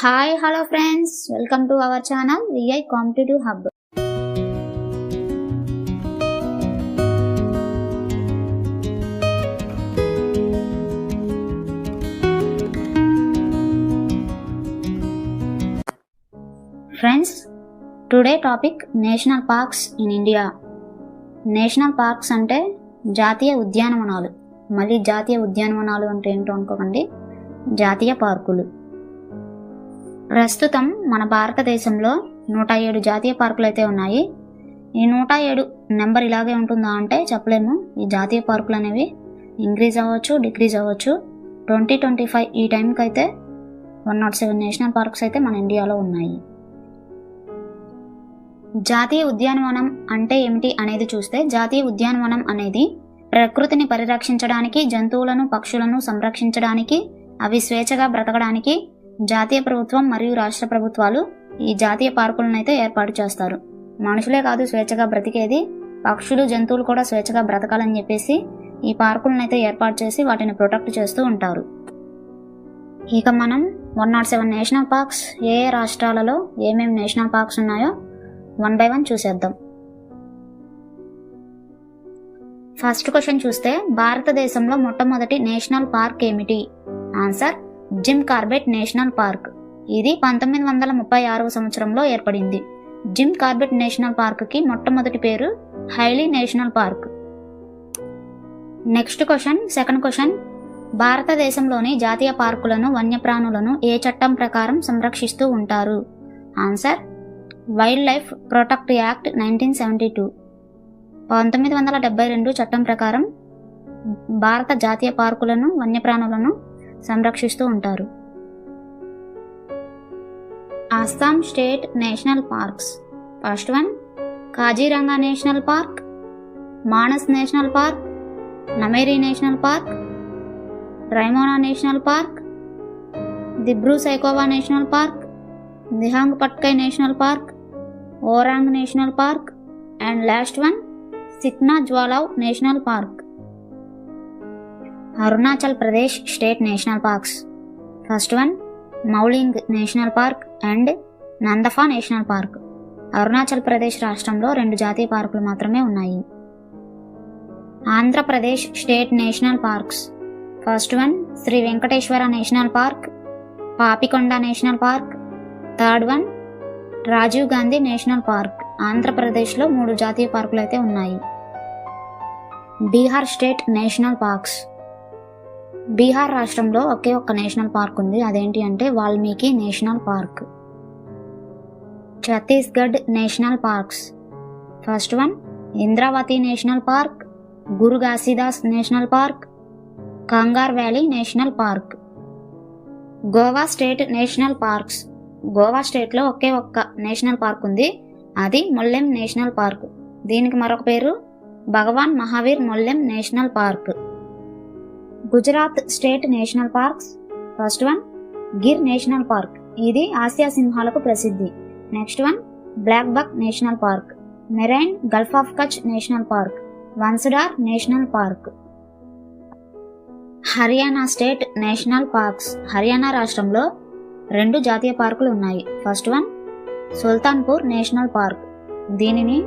Hi hello friends welcome to our channel VI competitive hub friends today topic national parks in India national parks అంటే జాతీయ ఉద్యానవనాలు. మళ్ళీ జాతీయ ఉద్యానవనాలు అంటే ఏంటో అనుకోకండి. జాతీయ పార్కులు. ప్రస్తుతం మన భారతదేశంలో నూట ఏడు జాతీయ పార్కులు అయితే ఉన్నాయి. ఈ నూట ఏడు నెంబర్ ఇలాగే ఉంటుందా అంటే చెప్పలేము. ఈ జాతీయ పార్కులు అనేవి ఇంక్రీజ్ అవ్వచ్చు డిక్రీజ్ అవ్వచ్చు. ట్వంటీ ట్వంటీ ఫైవ్ ఈ టైంకి అయితే one nought seven national parks అయితే మన ఇండియాలో ఉన్నాయి. జాతీయ ఉద్యానవనం అంటే ఏమిటి అనేది చూస్తే జాతీయ ఉద్యానవనం అనేది ప్రకృతిని పరిరక్షించడానికి జంతువులను పక్షులను సంరక్షించడానికి అవి స్వేచ్ఛగా బ్రతకడానికి జాతీయ ప్రభుత్వం మరియు రాష్ట్ర ప్రభుత్వాలు ఈ జాతీయ పార్కులను అయితే ఏర్పాటు చేస్తారు. మనుషులే కాదు స్వేచ్ఛగా బ్రతికేది. పక్షులు జంతువులు కూడా స్వేచ్ఛగా బ్రతకాలని చెప్పేసి ఈ పార్కులను అయితే ఏర్పాటు చేసి వాటిని ప్రొటెక్ట్ చేస్తూ ఉంటారు. ఇక మనం one nought seven national parks ఏ ఏ రాష్ట్రాలలో ఏమేమి నేషనల్ పార్క్స్ ఉన్నాయో వన్ బై వన్ చూసేద్దాం. ఫస్ట్ క్వశ్చన్ చూస్తే భారతదేశంలో మొట్టమొదటి నేషనల్ పార్క్ ఏమిటి? Answer Jim Corbett national park. ఇది పంతొమ్మిది వందల ముప్పై ఆరవ సంవత్సరంలో ఏర్పడింది. జిమ్ కార్బెట్ నేషనల్ పార్క్కి మొట్టమొదటి పేరు Hailey national park. Next question second question. భారతదేశంలోని జాతీయ పార్కులను వన్యప్రాణులను ఏ చట్టం ప్రకారం సంరక్షిస్తూ ఉంటారు? Answer wildlife protect act nineteen seventy two. పంతొమ్మిది వందల డెబ్బై రెండు చట్టం ప్రకారం భారత జాతీయ పార్కులను వన్యప్రాణులను సంరక్షిస్తూ ఉంటారు. Assam state national parks. First one Kaziranga national park Manas national park Nameri national park Raimona national park Dibru Saikhowa national park Dehing Patkai national park Orang national park and last one Sikna Jwlao national park. Arunachal Pradesh state national parks. First one Mouling national park and Namdapha national park. Arunachal Pradesh రాష్ట్రంలో రెండు జాతీయ పార్కులు మాత్రమే ఉన్నాయి. Andhra Pradesh state national parks. First one Sri Venkateswara national park Papikonda national park. Third one Rajiv Gandhi national park. ఆంధ్రప్రదేశ్లో మూడు జాతీయ పార్కులు అయితే ఉన్నాయి. Bihar state national parks. Bihar రాష్ట్రంలో ఒకే ఒక్క నేషనల్ పార్క్ ఉంది. అదేంటి అంటే Valmiki national park. Chhattisgarh national parks. First one Indravati national park Guru Ghasidas national park Kanger valley national park. Goa state national parks. Goa స్టేట్లో ఒకే ఒక్క national park ఉంది. అది మొల్లెం నేషనల్ పార్క్. దీనికి మరొక పేరు Bhagwan Mahavir Mollem national park. Gujarat state national parks. First one Gir national park. ఇది ఆసియా సింహాలకు ప్రసిద్ధి. Next one black buck national park. Marine gulf of Kutch national park. Vansda national park. Haryana state national parks. Haryana రాష్ట్రంలో రెండు జాతీయ పార్కులు ఉన్నాయి. First one Sultanpur national park. దీనిని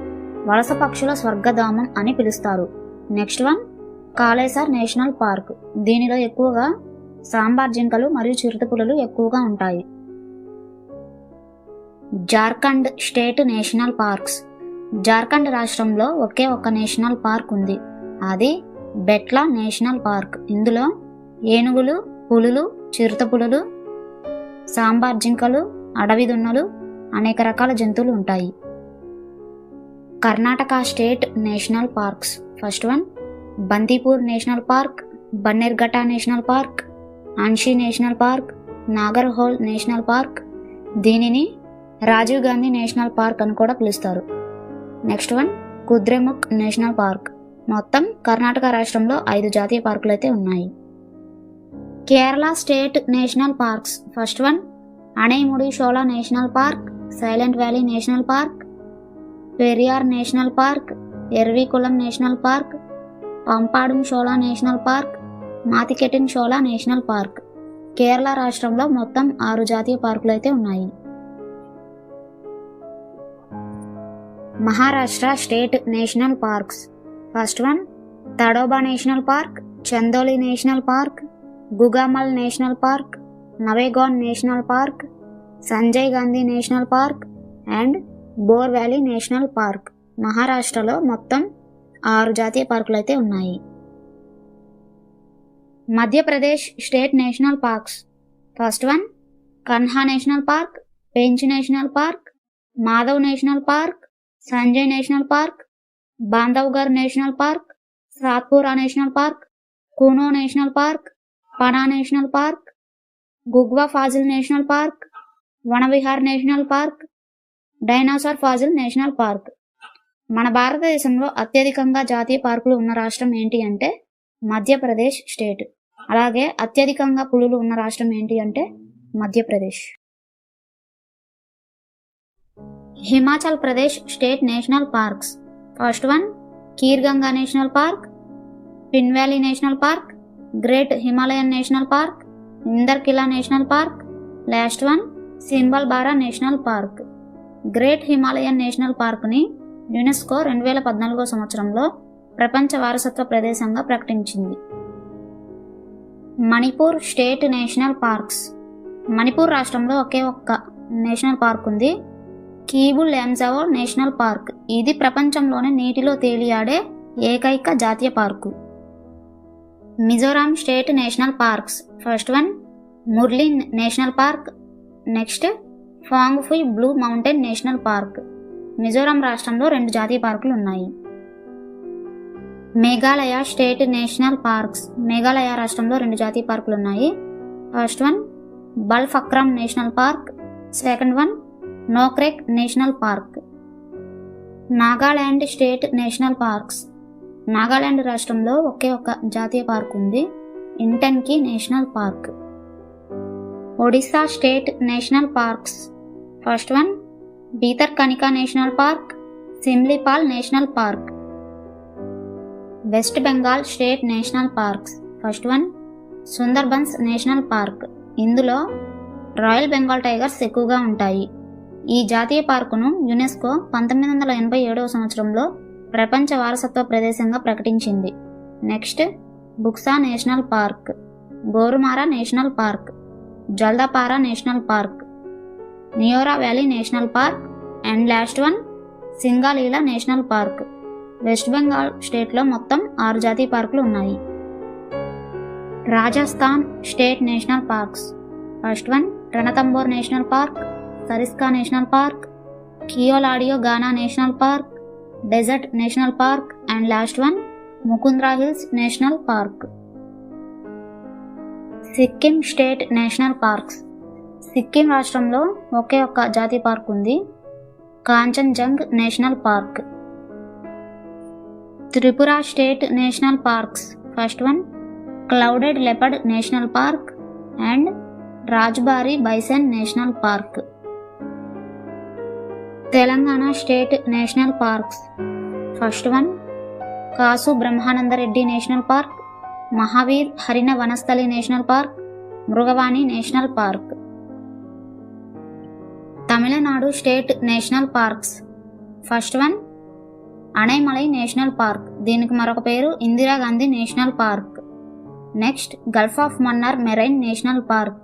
వలస పక్షుల స్వర్గధామం అని పిలుస్తారు. Next one Kalesar national park. దీనిలో ఎక్కువగా సాంబార్ జింకలు మరియు చిరుతపులులు ఎక్కువగా ఉంటాయి. Jharkhand state national parks. Jharkhand రాష్ట్రంలో ఒకే ఒక్క నేషనల్ పార్క్ ఉంది. అది బెట్లా నేషనల్ పార్క్. ఇందులో ఏనుగులు పులులు చిరుతపులులు సాంబార్ జింకలు అడవి దున్నలు అనేక రకాల జంతువులు ఉంటాయి. Karnataka state national parks. First one Bandipur national park Bannerghatta national park Anshi national park Nagarhole national park దీనిని రాజీవ్ గాంధీ నేషనల్ పార్క్ అని కూడా పిలుస్తారు. Next one Kudremukh national park. మొత్తం కర్ణాటక రాష్ట్రంలో ఐదు జాతీయ పార్కులు అయితే ఉన్నాయి. Kerala state national parks. First one Anamudi Shola national park silent valley national park Periyar national park Eravikulam national park Pampadum Shola national park Mathikettan Shola national park Kerala రాష్ట్రంలో మొత్తం ఆరు జాతీయ పార్కులు అయితే ఉన్నాయి. Maharashtra state national parks. First one Tadoba national park Chandoli national park Gugamal national park Navegaon national park Sanjay Gandhi national park and Bor valley national park. మహారాష్ట్రలో మొత్తం ఆరు జాతీయ పార్కులు అయితే ఉన్నాయి Madhya Pradesh state national parks first one Kanha national park Pench national park Madhav national park Sanjay national park Bandhavgarh national park Satpura national park Kuno national park Panna national park Ghughua fossil national park Van Vihar national park dinosaur fossil national park మన భారతదేశంలో అత్యధికంగా జాతీయ పార్కులు ఉన్న రాష్ట్రం ఏంటి అంటే Madhya Pradesh state. అలాగే అత్యధికంగా పులులు ఉన్న రాష్ట్రం ఏంటి అంటే Madhya Pradesh. Himachal Pradesh state national parks. First one Khirganga national park Pin valley national park great Himalayan national park Inder Kila national park last one Simbalbara national park. Great Himalayan national పార్క్ని UNESCO రెండు వేల పద్నాలుగో సంవత్సరంలో ప్రపంచ వారసత్వ ప్రదేశంగా ప్రకటించింది. Manipur state national parks. Manipur రాష్ట్రంలో ఒకే ఒక్క నేషనల్ పార్క్ ఉంది. Keibul Lamjao national park. ఇది ప్రపంచంలోనే నీటిలో తేలియాడే ఏకైక జాతీయ park. Mizoram state national parks. First one Murlen national park. Next Phawngpui blue mountain national park. Mizoram రాష్ట్రంలో రెండు జాతీయ పార్కులు ఉన్నాయి. Meghalaya state national parks. Meghalaya రాష్ట్రంలో రెండు జాతీయ పార్కులు ఉన్నాయి. First one Balphakram national park. Second one Nokrek national park. Nagaland state national parks. Nagaland రాష్ట్రంలో ఒకే ఒక జాతీయ పార్క్ ఉంది. Intanki national park. Odisha state national parks. First one Bhitarkanika national park Simlipal national park. West Bengal state national parks. First one Sundarbans national park. ఇందులో royal Bengal tigers ఎక్కువగా ఉంటాయి. ఈ జాతీయ పార్కును యునెస్కో పంతొమ్మిది వందల ఎనభై ఏడవ సంవత్సరంలో ప్రపంచ వారసత్వ ప్రదేశంగా ప్రకటించింది. Next Buxa national park. Gorumara national park. Jaldapara national park. Neora valley national park and last one Singalila national park. West Bengal స్టేట్లో మొత్తం ఆరు జాతీయ పార్కులు ఉన్నాయి. Rajasthan state national parks. First one Ranthambore national park Sariska national park Keoladeo Ghana national park desert national park and last one Mukundra hills national park. Sikkim state national parks. Sikkim రాష్ట్రంలో ఒకే ఒక్క జాతీయ park ఉంది. Kanchenjunga national park. Tripura state national parks. First one clouded leopard national park and Rajbari bison national park. Telangana state national parks. First one Kasu Brahmananda Reddy national park Mahavir Harina Vanasthali national park Mrugavani national park. Tamil Nadu state national parks. First one Anamalai national park. దీనికి మరొక పేరు Indira Gandhi national park. Next gulf of Mannar marine national park.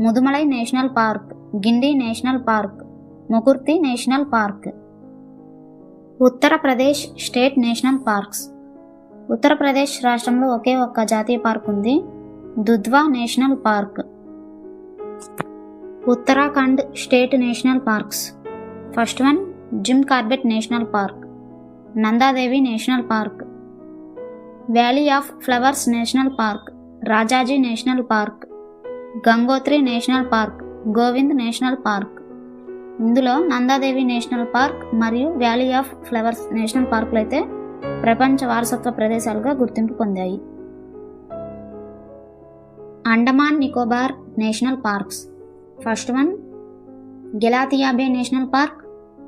Mudumalai national park. Guindy national park. Mukurthi national park. Uttar Pradesh state national parks. Uttar Pradesh రాష్ట్రంలో ఒకే ఒక్క జాతీయ park ఉంది. Dudhwa national park. Uttarakhand state national parks. First one Jim Corbett national park. Nanda Devi national park. Valley of flowers national park. Rajaji national park. Gangotri national park. Govind national park. ఇందులో Nanda Devi national park మరియు valley of flowers national పార్కులు అయితే ప్రపంచ వారసత్వ ప్రదేశాలుగా గుర్తింపు పొందాయి. Andaman Nicobar national parks. First one Galathea bay national park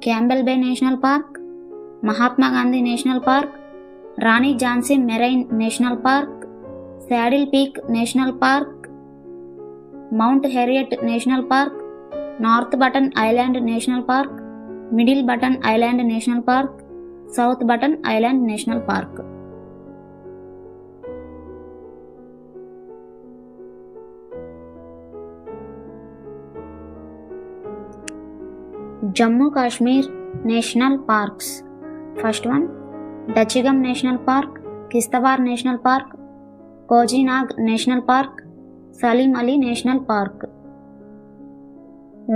Campbell bay national park Mahatma Gandhi national park Rani Jhansi marine national park saddle peak national park mount Harriet national park north Button island national park middle Button island national park south Button island national park Jammu Kashmir national parks. First one Dachigam national park Kishtwar national park Kazinag national park Salim Ali national park.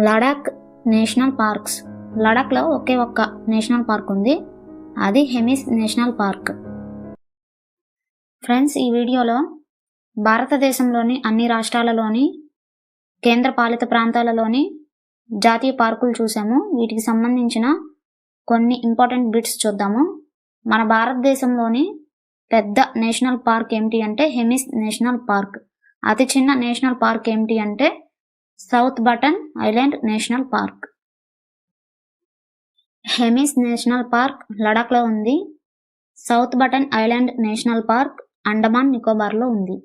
Ladakh national parks. లడాక్లో ఒకే ఒక్క national park ఉంది. అది Hemis national park. Friends ఈ వీడియోలో భారతదేశంలోని అన్ని రాష్ట్రాలలోని కేంద్ర పాలిత ప్రాంతాలలోని జాతీయ పార్కులు చూసాము. వీటికి సంబంధించిన కొన్ని ఇంపార్టెంట్ బిట్స్ చూద్దాము. మన భారతదేశంలోని పెద్ద నేషనల్ పార్క్ ఏమిటి అంటే హెమిస్ నేషనల్ పార్క్. అతి చిన్న నేషనల్ పార్క్ ఏమిటి అంటే south Button island national park. Hemis national park లడాక్లో ఉంది. South Button island national park Andaman నికోబార్లో ఉంది.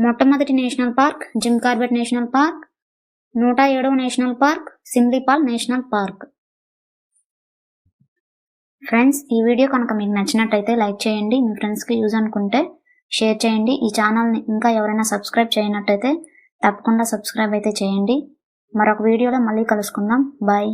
మొట్టమొదటి national park Jim Corbett national park. నూట ఏడవ national park Simlipal national park. Friends ఈ వీడియో కనుక మీకు నచ్చినట్టయితే లైక్ చేయండి. మీ ఫ్రెండ్స్కి యూజ్ అనుకుంటే షేర్ చేయండి. ఈ ఛానల్ని ఇంకా ఎవరైనా సబ్స్క్రైబ్ చేయనట్టయితే తప్పకుండా సబ్స్క్రైబ్ అయితే చేయండి. మరొక వీడియోలో మళ్ళీ కలుసుకుందాం. బాయ్